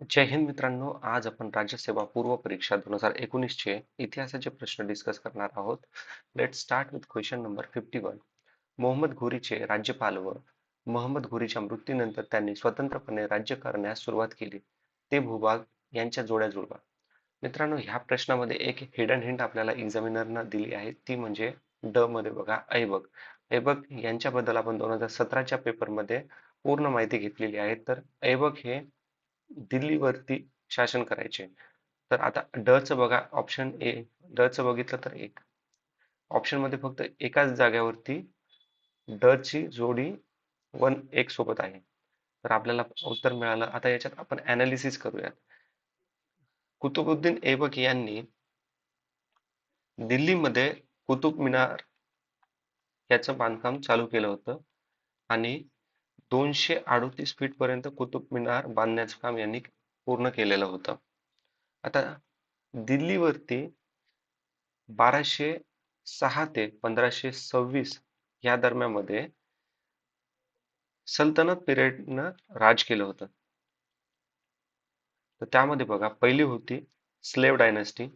जय हिंद मित्रांनो आज आपण राज्यसेवा पूर्व परीक्षा दोन हजार एकोणीसचे इतिहासाचे प्रश्न डिस्कस करणार आहोत. Let start with question number fifty one Mohammad घोरीचे राज्यपाल व मोहम्मद घोरीच्या मृत्यूनंतर त्यांनी स्वतंत्रपणे राज्य करण्यास सुरुवात केली. ते भूभाग यांच्या जोड्या जुळवा. मित्रांनो ह्या प्रश्नामध्ये एक हिडन हिंट आपल्याला एक्झामिनरनं दिली आहे. ती म्हणजे ड मध्ये बघा ऐबक. ऐबक यांच्याबद्दल आपण दोन हजार सतराच्या पेपरमध्ये पूर्ण माहिती घेतलेली आहे. तर ऐबक हे दिल्लीवरती शासन करायचे. तर आता ड च बघा ऑप्शन ए ड च बघितलं तर एक. ऑप्शनमध्ये फक्त एकाच जाग्यावरती ड ची जोडी वन एक सोबत आहे. तर आपल्याला उत्तर मिळालं. आता याच्यात आपण अनालिसिस करूयात. कुतुबुद्दीन ऐबक यांनी दिल्लीमध्ये कुतुब मिनार याचं बांधकाम चालू केलं होतं आणि दोनशे अडोतीस फीट पर्यंत कुतुब मिनार बांधण्याचं काम यांनी पूर्ण केलेलं होतं. आता दिल्लीवरती बाराशे सहा ते पंधराशे सव्वीस या दरम्यामध्ये सल्तनत पिरियडनं राज केलं होतं. तर त्यामध्ये बघा पहिली होती स्लेव डायनेस्टी.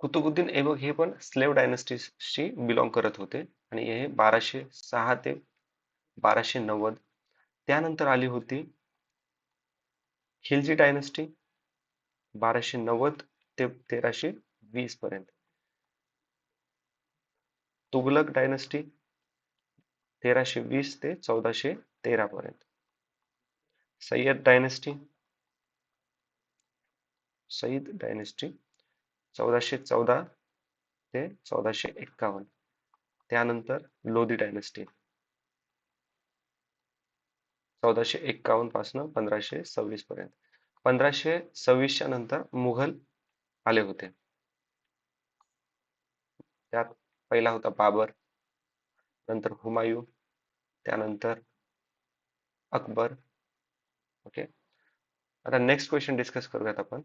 कुतुबुद्दीन ऐबक हे पण स्लेव डायनेस्टीशी बिलॉंग करत होते आणि हे बाराशे सहा ते बाराशे नव्वद. त्यानंतर आली होती खिलजी डायनेस्टी बाराशे नव्वद ते तेराशे वीस पर्यंत. तुगलक डायनेस्टी तेराशे वीस ते चौदाशे तेरा पर्यंत. सय्यद डायनेस्टी सईद डायनेस्टी चौदाशे चौदा ते चौदाशे एक्कावन्न. त्यानंतर लोधी डायनेस्टी चौदाशे एक्कावन्नपासून पंधराशे सव्वीस पर्यंत. पंधराशे सव्वीसच्या नंतर मुघल आले होते. त्यात पहिला होता बाबर नंतर हुमायून त्यानंतर अकबर. ओके. आता नेक्स्ट क्वेश्चन डिस्कस करूयात आपण.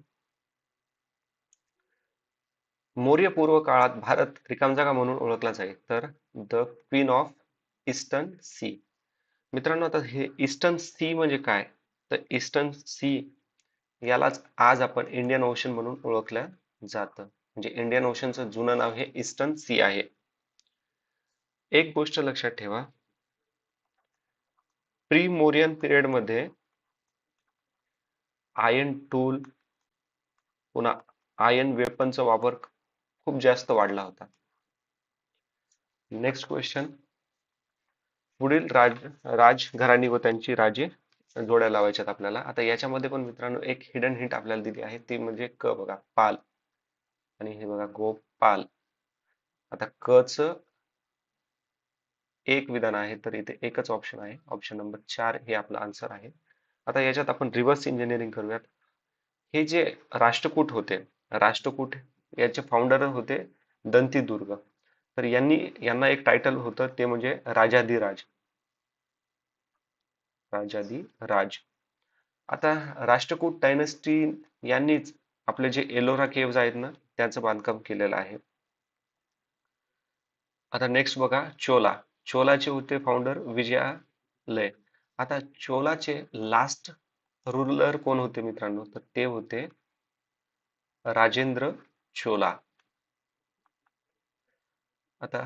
मौर्य पूर्व काळात भारत रिकाम जागा म्हणून ओळखला जाईल. तर the queen of eastern sea मित्रांनो आता हे ईस्टर्न सी म्हणजे काय? तर ईस्टर्न सी यालाच आज आपण इंडियन ओशन म्हणून ओळखलं जातं. म्हणजे इंडियन ओशनचं जुनं नाव हे ईस्टर्न सी आहे. एक गोष्ट लक्षात ठेवा. प्री मोरियन पिरियडमध्ये आयन टूल पुन्हा आयन वेपनचा वापर खूप जास्त वाढला होता. नेक्स्ट क्वेश्चन पुढील राज राजघराणी व त्यांची राजे जोड्या लावायच्यात आपल्याला. आता याच्यामध्ये पण मित्रांनो एक हिडन हिंट आपल्याला दिली आहे. ती म्हणजे क बघा पाल. आणि हे बघा गोपाल. आता क च एक विधान आहे तर इथे एकच ऑप्शन आहे. ऑप्शन नंबर चार हे आपलं आन्सर आहे. आता याच्यात आपण रिव्हर्स इंजिनिअरिंग करूयात. हे जे राष्ट्रकूट होते राष्ट्रकूट याचे फाउंडर होते दंतीदुर्ग. तर यांनी यांना एक टायटल होतं ते म्हणजे राजाधिराज. राजाधिराज आता राष्ट्रकूट डायनेस्टी यांनीच आपले जे एलोरा केव्ज आहेत ना त्याचं बांधकाम केलेलं आहे. आता नेक्स्ट बघा चोला. चोलाचे होते फाउंडर विजयालय. आता चोलाचे लास्ट रुलर कोण होते मित्रांनो? तर ते होते राजेंद्र चोला. आता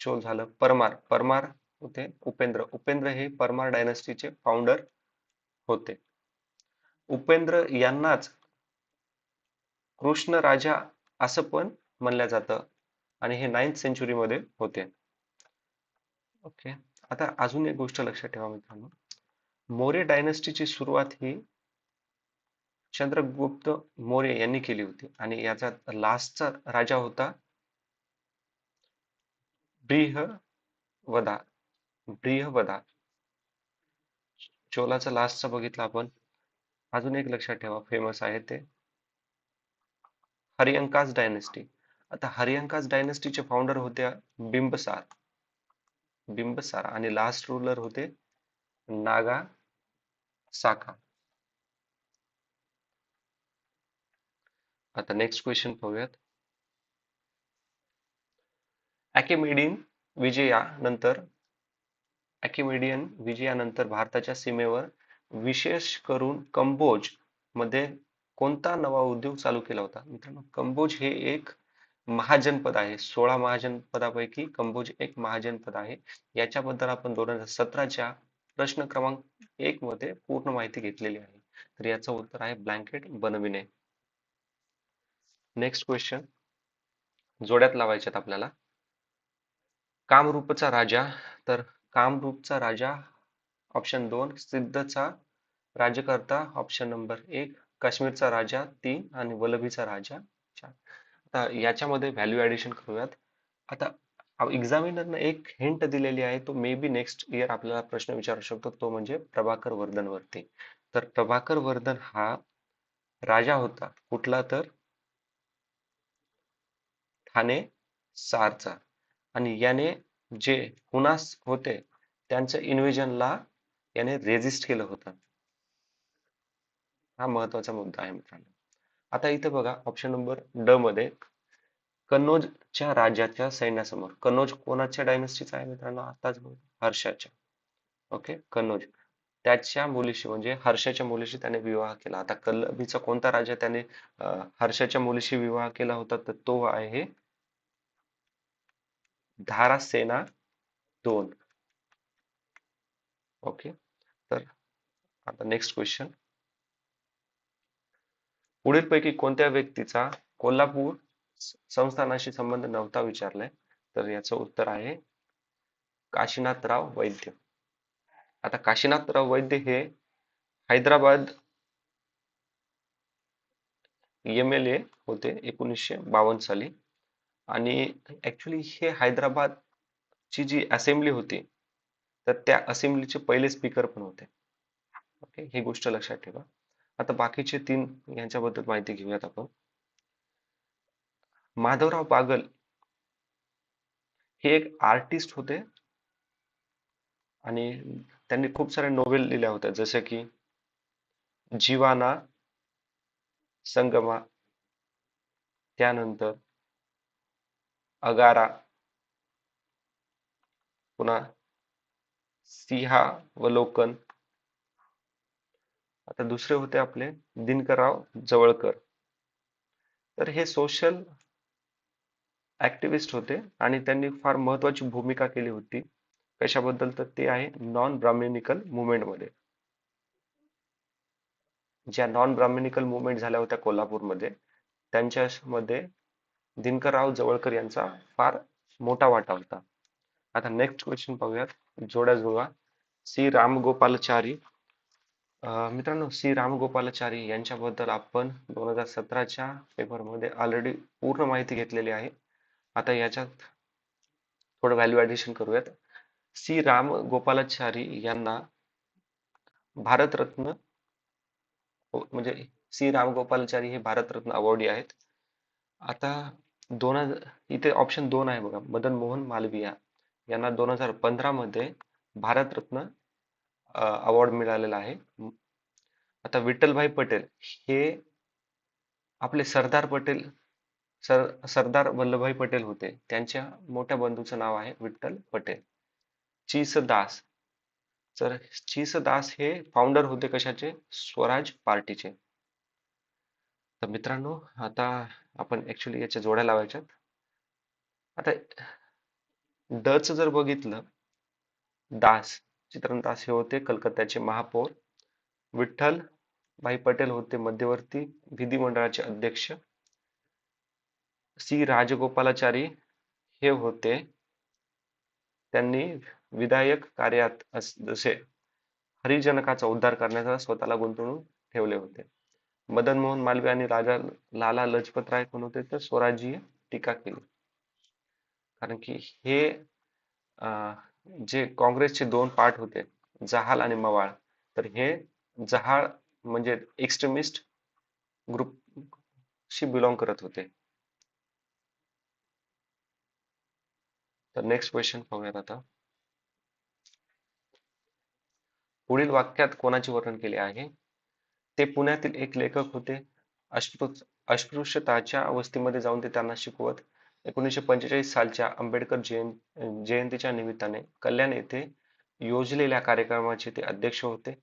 चोल झालं परमार. परमार होते. उपेंद्र उपेंद्र हे परमार डायनेस्टीचे फाउंडर होते. उपेंद्र यांनाच कृष्ण राजा असं पण म्हणलं जातं आणि हे नाईन्थ सेंचुरी मध्ये होते. ओके आता अजून एक गोष्ट लक्षात ठेवा मित्रांनो. मौर्य डायनेस्टीची सुरुवात ही चंद्रगुप्त मौर्य यांनी केली होती आणि याचा लास्टचा राजा होता ब्रिहवदा ब्रिहवदा चोलाचा लास्टचा बघितला आपण. अजून एक लक्षात ठेवा फेमस आहे ते. हरियंकाज डायनेस्टी आता हरिअंकास डायनेस्टीचे फाउंडर होते बिंबसार. बिंबसार आणि लास्ट रुलर होते नागा साका. आता नेक्स्ट क्वेश्चन पाहूयात. ऍकेमिडिंग विजया नंतर अॅकेमेडियन विजयानंतर भारताच्या सीमेवर विशेष करून कंबोजमध्ये कोणता नवा उद्योग चालू केला होता? मित्रांनो कंबोज हे एक महाजनपद आहे. सोळा महाजनपदापैकी कंबोज एक महाजनपद आहे. याच्याबद्दल आपण दोन हजार सतराच्या प्रश्न क्रमांक एक मध्ये पूर्ण माहिती घेतलेली आहे. तर याचं उत्तर आहे ब्लँकेट बनविणे. नेक्स्ट क्वेश्चन जोड्यात लावायच्यात आपल्याला. कामरूपचा राजा तर कामरूपचा राजा ऑप्शन दोन सिद्धचा राज्यकर्ता ऑप्शन नंबर एक काश्मीरचा राजा तीन आणि वल्लभीचा राजा चार. आता याच्यामध्ये व्हॅल्यू ऍडिशन करूयात. आता एक्झामिनरनं एक हिंट दिलेली आहे तो मे बी नेक्स्ट इयर आपल्याला प्रश्न विचारू शकतो तो म्हणजे प्रभाकर वर्धन वरती तर प्रभाकर वर्धन हा राजा होता कुठला तर? ठाणे सारचा. आणि याने जे हुनास होते त्यांच्या इन्व्हिजनला याने रेजिस्ट केलं होतं. हा महत्त्वाचा मुद्दा आहे मित्रांनो. आता इथे बघा ऑप्शन नंबर ड मध्ये कन्नौजच्या राज्याच्या सैन्यासमोर. कन्नौज कोणाच्या डायनेस्टीचा आहे मित्रांनो? आताच हर्षाच्या. ओके कन्नौज. त्याच्या मुलीशी म्हणजे हर्षाच्या मुलीशी त्याने विवाह केला. आता कल्लबीचा कोणता राजा त्याने हर्षाच्या मुलीशी विवाह केला होता तर तो आहे धारासेना दोन. ओके तर आता नेक्स्ट क्वेश्चन पुढीलपैकी कोणत्या व्यक्तीचा कोल्हापूर संस्थानाशी संबंध नव्हता विचारलाय? तर याचं उत्तर आहे काशीनाथराव वैद्य. आता काशीनाथराव वैद्य हे हैदराबाद एम एल ए होते एकोणीसशे बावन्न साली. आणि ऍक्च्युली हे हैदराबादची जी असेंब्ली होती तर त्या असेंब्लीचे पहिले स्पीकर पण होते. ओके ही गोष्ट लक्षात ठेवा. आता बाकीचे तीन यांच्याबद्दल माहिती घेऊयात आपण. माधवराव बागल हे एक आर्टिस्ट होते आणि त्यांनी खूप साऱ्या नोवेल लिहिल्या होत्या जसे की जीवाना संगमा त्यानंतर अगारा. पुन्हा सिंहावलोकन. आता दुसरे होते आपले दिनकरराव जवळकर. तर हे सोशल ऍक्टिव्हिस्ट होते आणि त्यांनी फार महत्वाची भूमिका केली होती. कशाबद्दल? तर ते आहे नॉन ब्राह्मणिकल मुवमेंटमध्ये ज्या नॉन ब्राह्मणिकल मुवमेंट झाल्या होत्या कोल्हापूरमध्ये त्यांच्यामध्ये दिनकरराव जवळकर यांचा फार मोठा वाटा होता. आता नेक्स्ट क्वेश्चन पाहूयात. जोड्या जुळवा श्री रामगोपालचारी मित्रांनो श्री रामगोपालाचारी यांच्याबद्दल आपण दोन हजार सतराच्या पेपरमध्ये ऑलरेडी पूर्ण माहिती घेतलेली आहे. आता याच्यात थोडं व्हॅल्यू ऍडिशन करूयात. श्री राम गोपालाचारी यांना भारतरत्न म्हणजे श्री राम गोपालाचारी हे भारतरत्न अवॉर्डी आहेत. आता दोन हजार इथे ऑप्शन दोन आहे बघा. मदन मोहन मालविया. यांना दोन हजार पंधरा मध्ये भारतरत्न अवॉर्ड मिळालेला आहे. आता विठ्ठलभाई पटेल हे आपले सरदार पटेल सर सरदार वल्लभभाई पटेल होते. त्यांच्या मोठ्या बंधूचं नाव आहे विठ्ठल पटेल. चीस दास तर चीस दास हे फाउंडर होते कशाचे? स्वराज पार्टीचे. तर मित्रांनो आता आपण ॲक्च्युली याच्या जोड्या लावायच्यात. आता डच जर बघितलं दास चित्रण दास हे होते कलकत्त्याचे महापौर. विठ्ठल भाई पटेल होते मध्यवर्ती विधिमंडळाचे अध्यक्ष. सी राजगोपालाचारी हे होते त्यांनी विधायक कार्यात जसे हरिजनकाचा उद्धार करण्याचा स्वतःला गुंतवणूक ठेवले होते. मदन मोहन मालवीय आणि राजा लाला लजपत राय कोण होते तर स्वराज्यीय टीका केली. कारण की हे जे काँग्रेसचे दोन पार्ट होते जहाल आणि मवाळ तर हे जहाळ म्हणजे एक्स्ट्रीमिस्ट ग्रुप शी बिलॉंग करत होते. तर नेक्स्ट क्वेश्चन पाहूयात आता. पुढील वाक्यात कोणाचे वर्णन केले आहे? ते पुण्यातील एक लेखक होते. अस्पृ- अस्पृश्यताच्या अवस्थेमध्ये जाऊन ते त्यांना शिकवत. एकोणीसशे पंचेचाळीस सालच्या आंबेडकर जयं जयंतीच्या निमित्ताने कल्याण येथे योजलेल्या कार्यक्रमाचे ते अध्यक्ष होते.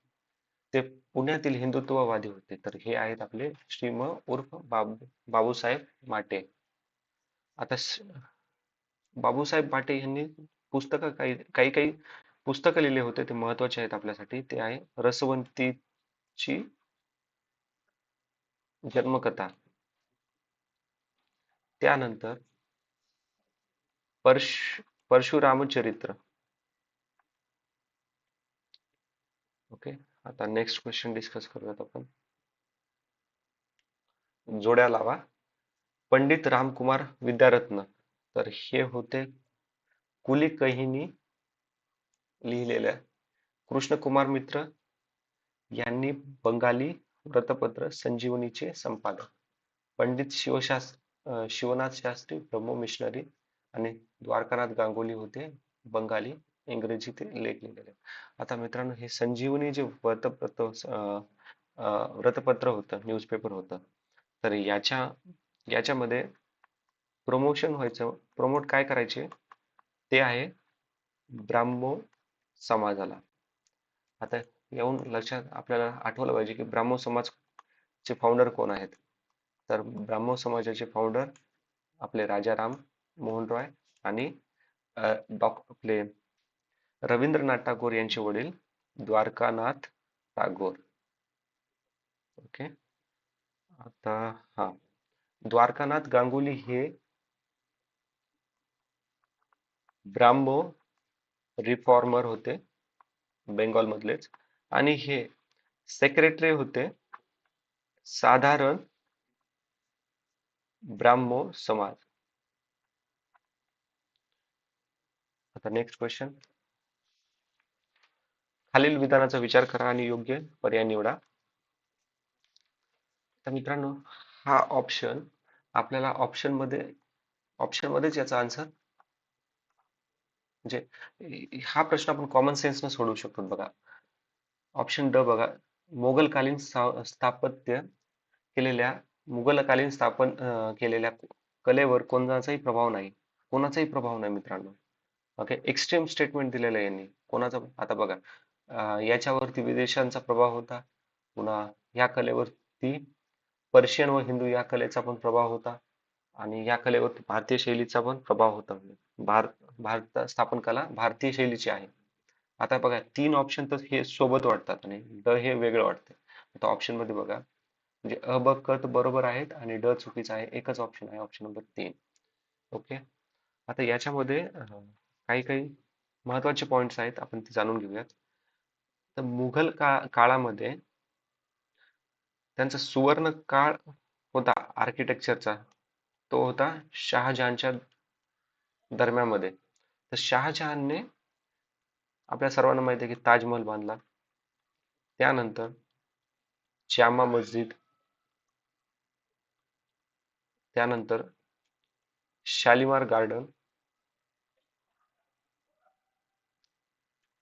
ते पुण्यातील हिंदुत्ववादी होते. तर हे आहेत आपले श्रीम उर्फ बाबू बाबूसाहेब माटे. आता बाबूसाहेब माटे यांनी पुस्तकं काही काही काही पुस्तकं लिहिले होते. ते महत्त्वाचे आहेत आपल्यासाठी. ते आहे रसवंतीची जन्मकथा. त्यानंतर परश परशुरामचरित्र ओके आता नेक्स्ट क्वेश्चन डिस्कस करूयात आपण. जोड्या लावा. पंडित रामकुमार विद्यारत्न. तर हे होते कुली कहिनी लिहिलेल्या. कृष्णकुमार मित्र यांनी बंगाली व्रतपत्र संजीवनीचे संपादक. पंडित शिवशास्त्र शिवनाथ शास्त्री ब्रह्मो मिशनरी आणि द्वारकानाथ गांगुली होते बंगाली इंग्रजी ते लेख लिहिलेले. आता मित्रांनो हे संजीवनी जे व्रतपत्र व्रतपत्र होतं न्यूजपेपर होतं तर याच्या याच्यामध्ये प्रमोशन व्हायचं प्रमोट काय करायचे? ते आहे ब्राह्मो समाजाला. आता येऊन लक्षात आपल्याला आठवलं पाहिजे की ब्राह्मो समाजचे फाउंडर कोण आहेत? तर ब्राह्मो समाजाचे फाउंडर आपले राजाराम मोहन रॉय आणि डॉ आपले रवींद्रनाथ टागोर यांचे वडील द्वारकानाथ टागोर. ओके? आता हा. द्वारकानाथ गांगुली हे ब्राह्मो रिफॉर्मर होते बेंगॉल मधलेच. आणि हे सेक्रेटरी होते साधारण ब्राह्मो समाज. आता नेक्स्ट क्वेश्चन खालील विधानाचा विचार करा आणि योग्य पर्याय निवडा. तर मित्रांनो हा ऑप्शन आपल्याला ऑप्शनमध्ये ऑप्शन मध्येच याचा आन्सर म्हणजे हा प्रश्न आपण कॉमन सेन्स सोडवू शकतो बघा. ऑप्शन ड बघा. मोगलकालीन स्थापत्य केलेल्या मुघलकालीन स्थापन केलेल्या कलेवर कोणाचाही प्रभाव नाही. कोणाचाही प्रभाव नाही मित्रांनो. ओके एक्स्ट्रीम स्टेटमेंट दिलेलं आहे यांनी. कोणाचा आता बघा. याच्यावरती विदेशांचा प्रभाव होता. पुन्हा या कलेवरती पर्शियन व हिंदू या कलेचा पण प्रभाव होता. आणि या कलेवरती भारतीय शैलीचा पण प्रभाव होता. भारत भारत स्थापन कला भारतीय शैलीची आहे. आता बघा तीन ऑप्शन तर हे सोबत वाटतात आणि ड हे वेगळं वाटतं आता ऑप्शनमध्ये बघा म्हणजे अ ब क तर बरोबर आहेत आणि ड चुकीचं आहे एकच ऑप्शन आहे ऑप्शन नंबर तीन. ओके आता याच्यामध्ये काही काही महत्त्वाचे पॉइंट्स आहेत आपण ते जाणून घेऊयात. तर मुघल का काळामध्ये त्यांचा सुवर्ण काळ होता आर्किटेक्चरचा तो होता शहाजहानच्या दरम्यानमध्ये. तर शहाजहानने आपल्या सर्वांना माहिती आहे की ताजमहल बांधला. त्यानंतर जामा मस्जिद. त्यानंतर शालिमार गार्डन.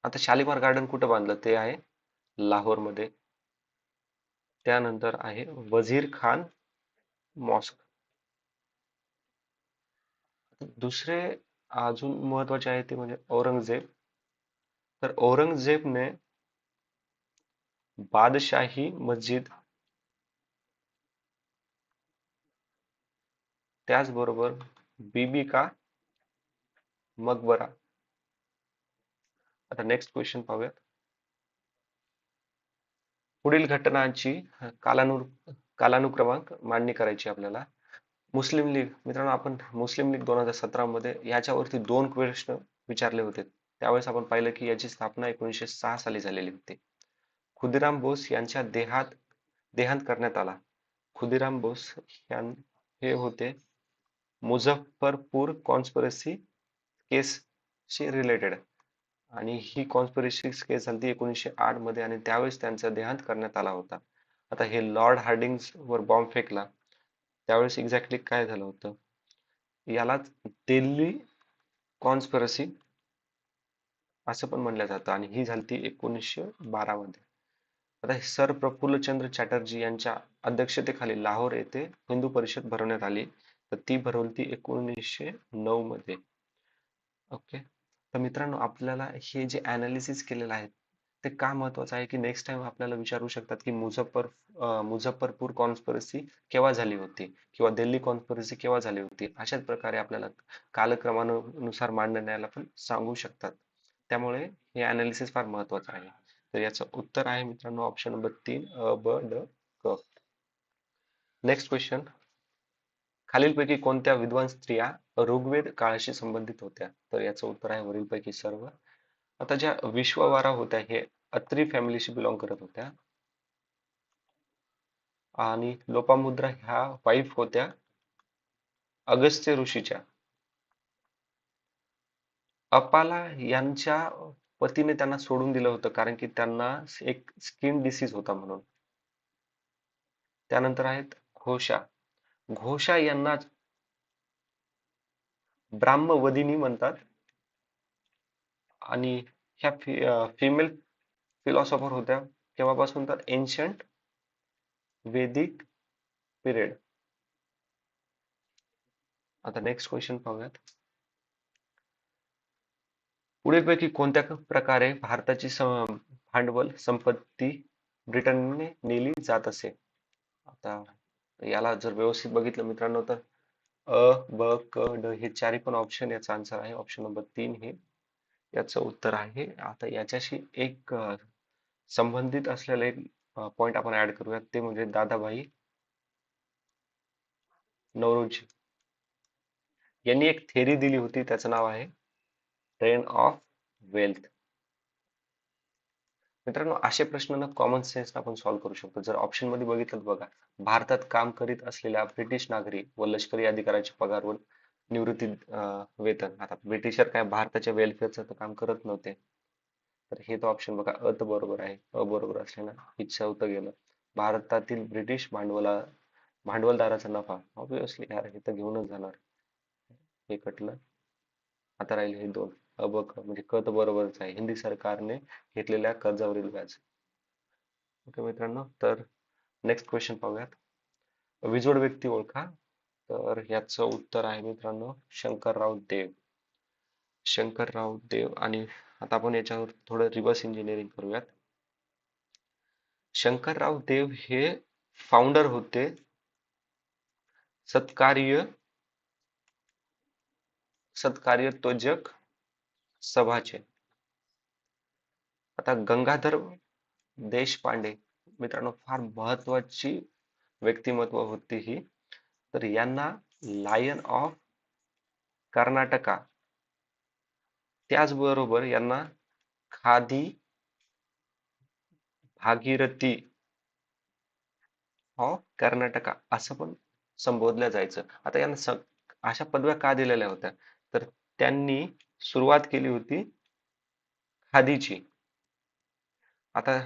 आता शालिमार गार्डन कुठं बांधलं? ते आहे लाहोरमध्ये त्यानंतर आहे वझीर खान मॉस्क. दुसरे अजून महत्त्वाचे आहे ते म्हणजे औरंगजेब. तर औरंगजेबने बादशाही मस्जिद त्याचबरोबर बीबी का मकबरा. आता नेक्स्ट क्वेश्चन पाहूयात. पुढील घटनांची कालानु कालानुक्रमांक मांडणी करायची आपल्याला. मुस्लिम लीग मित्रांनो आपण मुस्लिम लीग दोन हजार सतरा मध्ये याच्यावरती दोन प्रश्न विचारले होते. त्यावेळेस आपण पाहिलं की याची स्थापना एकोणीसशे सहा साली झालेली होती. खुदिराम बोस यांच्या देहात देहांत करण्यात आला. खुदिराम बोस यां हे होते मुझफ्फरपूर कॉन्स्पिरसी केसशी रिलेटेड आणि ही कॉन्स्परसी केस झाली एकोणीसशे आठमध्ये आणि त्यावेळेस त्यांचा देहांत करण्यात आला होता. आता हे लॉर्ड हार्डिंग्स वर बॉम्ब फेकला. त्यावेळेस एक्झॅक्टली काय झालं होतं? यालाच दिल्ली कॉन्स्परसी असं पण म्हणलं जातं. आणि ही झाली ती एकोणीसशे बारा मध्ये. आता सर प्रफुल्लचंद्र चॅटर्जी यांच्या अध्यक्षतेखाली लाहोर येथे हिंदू परिषद भरवण्यात आली. तर ती भरवली एकोणीसशे नऊ मध्ये. ओके तर मित्रांनो आपल्याला हे जे अनालिसिस केलेलं आहे ते का महत्वाचं आहे की नेक्स्ट टाइम आपल्याला विचारू शकतात की मुझफ्फर मुझफ्फरपूर कॉन्स्परसी केव्हा झाली होती? किंवा दिल्ली कॉन्स्परसी केव्हा झाली होती? अशाच प्रकारे आपल्याला कालक्रमानुसार मांडण्याला पण सांगू शकतात. त्यामुळे हे अनालिसिस फार महत्वाचं आहे. तर याचं उत्तर आहे मित्रांनो ऑप्शन नंबर तीन अ ब ड क. नेक्स्ट क्वेश्चन खालीलपैकी कोणत्या विद्वान स्त्रिया ऋग्वेद काळाशी संबंधित होत्या? तर याचं उत्तर आहे वरीलपैकी सर्व. आता ज्या विश्ववारा होत्या हे अत्री फॅमिलीशी बिलॉंग करत होत्या. आणि लोपामुद्रा ह्या वाईफ होत्या अगस्त्य ऋषीच्या. अपाला यांच्या पतीने त्यांना सोडून दिलं होतं कारण की त्यांना एक स्किन डिसीज होता म्हणून. त्यानंतर आहेत घोषा. घोषा यांना ब्राह्मवदिनी म्हणतात. आणि ह्या फिमेल फिलॉसॉफर होत्या. केव्हापासून तर एन्शंट वेदिक पिरियड आता नेक्स्ट क्वेश्चन पाहूयात. पुढीलपैकी कोणत्या प्रकारे भारताची भांडवल संपत्ती ब्रिटनने नेली जात असे? आता याला जर व्यवस्थित बघितलं मित्रांनो तर अ ब क ड हे चारही पण ऑप्शन याचा आन्सर आहे. ऑप्शन नंबर तीन हे याचं उत्तर आहे. आता याच्याशी एक संबंधित असलेले एक पॉइंट आपण ऍड करूयात. ते म्हणजे दादाभाई नवरोजी. यांनी एक थेरी दिली होती त्याचं नाव आहे ट्रेन ऑफ वेल्थ मित्रांनो असे प्रश्न ना कॉमन सेन्स आपण सॉल्व्ह करू शकतो. जर ऑप्शनमध्ये बघितलं बघा भारतात काम करीत असलेल्या ब्रिटिश नागरी व लष्करी अधिकाऱ्याचे पगार व निवृत्ती वेतन. आता ब्रिटिशर काय भारताच्या वेलफेअरचं काम करत नव्हते. तर हे तर ऑप्शन बघा अ बरोबर आहे. अ बरोबर असल्यानं इच्छा होतं गेलं. भारतातील ब्रिटिश भांडवला भांडवलदाराचा नफा ऑब्विसली यार हे तर घेऊनच जाणार. हे कटलं. आता राहील हे दोन. अबक म्हणजे क तर बरोबरच आहे. हिंदी सरकारने घेतलेल्या कर्जावरील व्याज. ओके मित्रांनो तर नेक्स्ट क्वेश्चन पाहूयात. विजोड व्यक्ती ओळखा. तर याचं उत्तर आहे मित्रांनो शंकरराव देव. शंकरराव देव आणि आता आपण याच्यावर थोडं रिव्हर्स इंजिनिअरिंग करूयात. शंकरराव देव हे फाउंडर होते. सत्कार्य सत्कार्य त्वजक सभाचे आता गंगाधर देशपांडे मित्रांनो फार महत्वाची व्यक्तिमत्व होती ही. तर यांना लायन ऑफ कर्नाटका त्याचबरोबर यांना खादी भागीरथी ऑफ कर्नाटका असं पण संबोधलं जायचं. आता यांना अशा पदव्या का दिलेल्या होत्या? तर त्यांनी सुरुवात केली होती खादीची. आता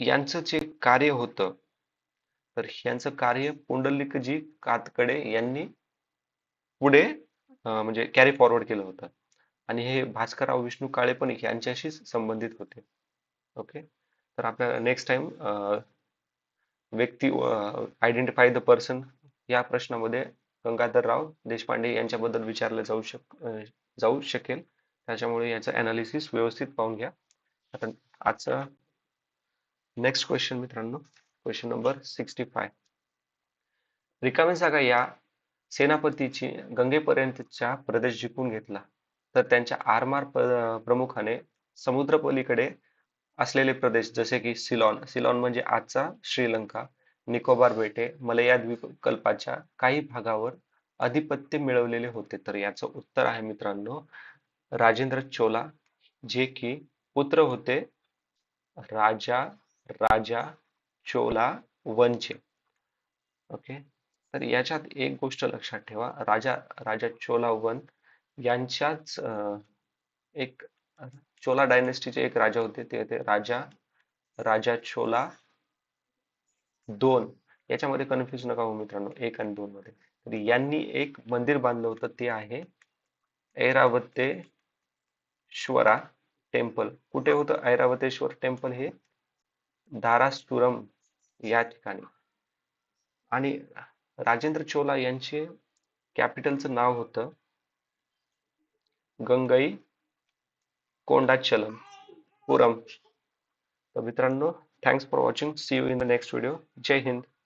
यांचं जे कार्य होतं तर यांचं कार्य पुंडलिकजी कातकडे यांनी पुढे म्हणजे कॅरी फॉरवर्ड केलं होतं. आणि हे भास्करराव विष्णू काळे पण यांच्याशी संबंधित होते. ओके तर आपल्याला नेक्स्ट टाइम व्यक्ती आयडेंटिफाय द पर्सन या प्रश्नामध्ये गंगाधरराव देशपांडे यांच्याबद्दल विचारलं जाऊ शक जाऊ शकेल. त्याच्यामुळे याचं अनालिसिस व्यवस्थित पाहून घ्या. आता आजचा नेक्स्ट क्वेश्चन मित्रांनो. क्वेश्चन नंबर सिक्स्टी फाय रिकामी जागा या सेनापतीची गंगेपर्यंतचा प्रदेश जिंकून घेतला. तर त्यांच्या आरमार प्रमुखाने समुद्रपलीकडे असलेले प्रदेश जसे की सिलॉन. सिलॉन म्हणजे आजचा श्रीलंका. निकोबार बेटे मलया द्वीपकल्पाच्या काही भागावर अधिपत्य मिळवलेले होते. तर याचं उत्तर आहे मित्रांनो राजेंद्र चोला जे की पुत्र होते राजा राजा चोला वंचे. ओके तर याच्यात एक गोष्ट लक्षात ठेवा राजा राजा चोला वन यांच्याच एक चोला डायनेस्टीचे एक राजा होते. ते होते राजा राजा चोला दोन. याच्यामध्ये कन्फ्युज नका हो मित्रांनो एक आणि दोन मध्ये. तर यांनी एक मंदिर बांधलं होतं ते आहे ऐरावतेश्वरा टेम्पल. कुठे होतं ऐरावतेश्वर टेम्पल हे? धारास्तुरम या ठिकाणी. आणि राजेंद्र चोला यांचे कॅपिटलचं नाव होतं गंगई कोंडाचलम पुरम. तर मित्रांनो Thanks for watching. See you in the next video. Jai Hind.